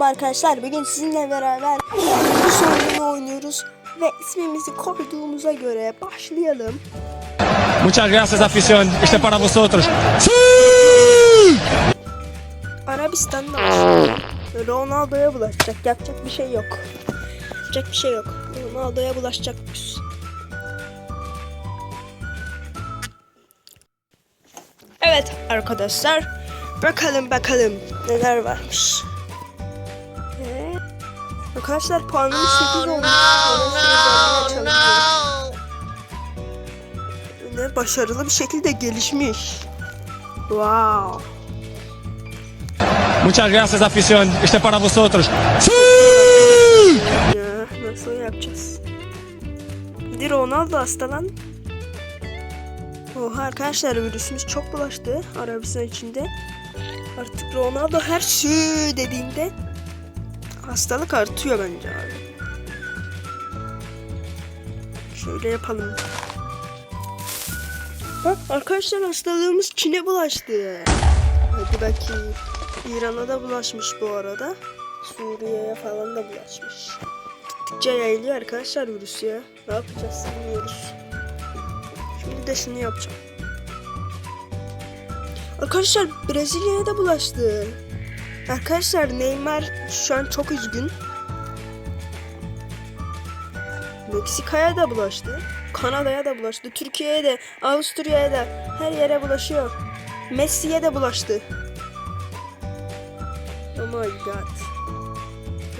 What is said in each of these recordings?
Merhaba arkadaşlar. Bugün sizinle beraber bu sorunu oynuyoruz ve ismimizi koyduğumuza göre başlayalım. Muchas gracias, afición. Este para vosotros. Arabistan'da. Ronaldo'ya bulaşacak. Yapacak bir şey yok. Yapacak bir şey yok. Ronaldo'ya bulaşacakmış. Evet arkadaşlar. Bakalım bakalım neler varmış. Arkadaşlar puanımız 8 olmuş. No, no, Ne başarılı bir şekilde gelişmiş. Wow. Muchas gracias, afición. Este para vosotros. Ya nasıl yapacağız? Bir Ronaldo hastalan. Oha arkadaşlar virüsümüz çok bulaştı Arabistan içinde. Artık Ronaldo her şey dediğinde hastalık artıyor bence abi. Şöyle yapalım. Bak arkadaşlar hastalığımız Çin'e bulaştı. Hadi bakayım. İran'a da bulaşmış bu arada. Suriye'ye falan da bulaşmış. Gittikçe yayılıyor arkadaşlar virüs ya. Ne yapacağız bilmiyoruz. Şimdi de şunu yapacağım. Arkadaşlar Brezilya'ya da bulaştı. Arkadaşlar Neymar şu an çok üzgün. Meksika'ya da bulaştı. Kanada'ya da bulaştı. Türkiye'ye de, Avusturya'ya da her yere bulaşıyor. Messi'ye de bulaştı. Oh my god.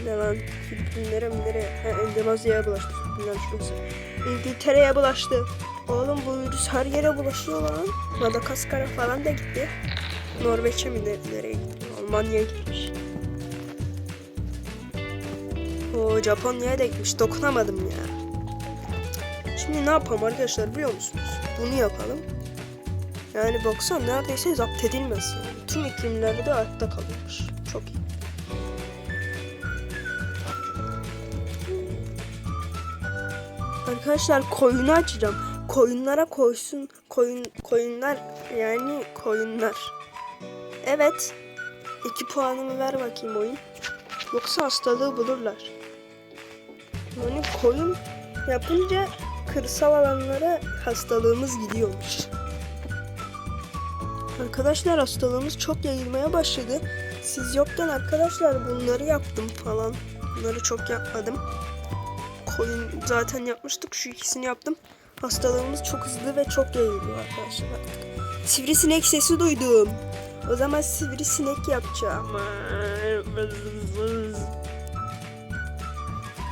Ne lan? Filipinlere mi nereye? Endonezya'ya bulaştı. Filipinler şurası. İngiltere'ye bulaştı. Oğlum bu virüs her yere bulaşıyor lan. Madagaskar'a falan da gitti. Norveç'e mi ne- nereye gitti? Almanya'ya gitmiş. O Japonya'ya da gitmiş. Dokunamadım ya. Şimdi ne yapalım arkadaşlar biliyor musunuz? Bunu yapalım. Yani baksan neredeyse zapt edilmez. Yani. Tüm iklimlerde ayakta kalıyormuş. Çok iyi. Arkadaşlar koyunu açacağım. Koyunlara koysun. Koyun koyunlar yani koyunlar. Evet. İki puanımı ver bakayım oyun. Yoksa hastalığı bulurlar. Yani koyun yapınca kırsal alanlara hastalığımız gidiyormuş. Arkadaşlar hastalığımız çok yayılmaya başladı. Siz yokken arkadaşlar bunları yaptım falan. Bunları çok yapmadım. Koyun zaten yapmıştık. Şu ikisini yaptım. Hastalığımız çok hızlı ve çok yayılıyor arkadaşlar. Sivrisinek sesi duydum. O zaman sivrisinek yapacağım.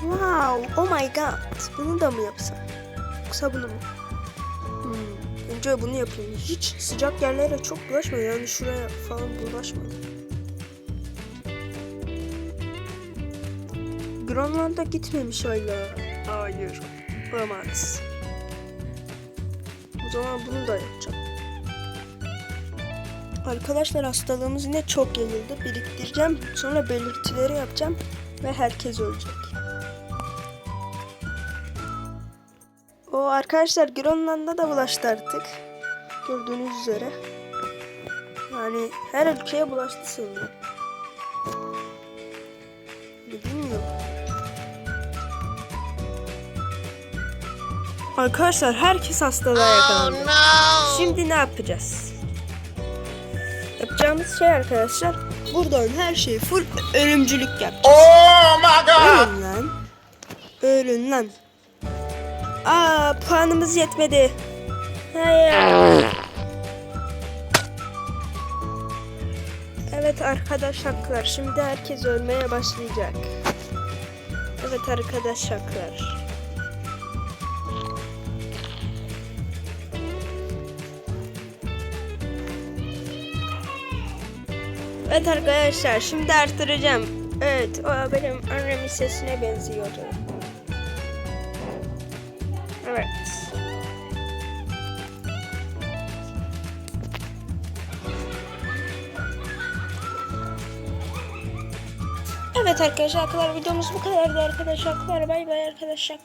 Wow, oh my god. Bunu da mı yapsam? Yoksa bunu mu? Hmm. Önce bunu yapayım. Hiç sıcak yerlere çok bulaşma. Yani şuraya falan bulaşma. Grönland'a gitmemiş hala. Hayır. Olamaz. O zaman bunu da yapacağım. Arkadaşlar hastalığımız yine çok yayıldı. Biriktireceğim. Sonra belirtileri yapacağım. Ve herkes ölecek. O arkadaşlar Grönland'a da bulaştı artık. Gördüğünüz üzere. Yani her ülkeye bulaştı sanırım. Bilmiyorum. Arkadaşlar herkes hastalığa yakalandı. Şimdi ne yapacağız? Yapacağımız şey arkadaşlar buradan her şeyi full ölümcülük yapacağız. Oh my God. Ölün lan. Ölün lan. Aa puanımız yetmedi. Hayır. Evet arkadaşlar şimdi herkes ölmeye başlayacak. Evet arkadaşlar. Evet arkadaşlar şimdi artıracağım. Evet o benim annemin sesine benziyordu. Evet. Evet arkadaşlar videomuz bu kadardı arkadaşlar. Bay bay arkadaşlar.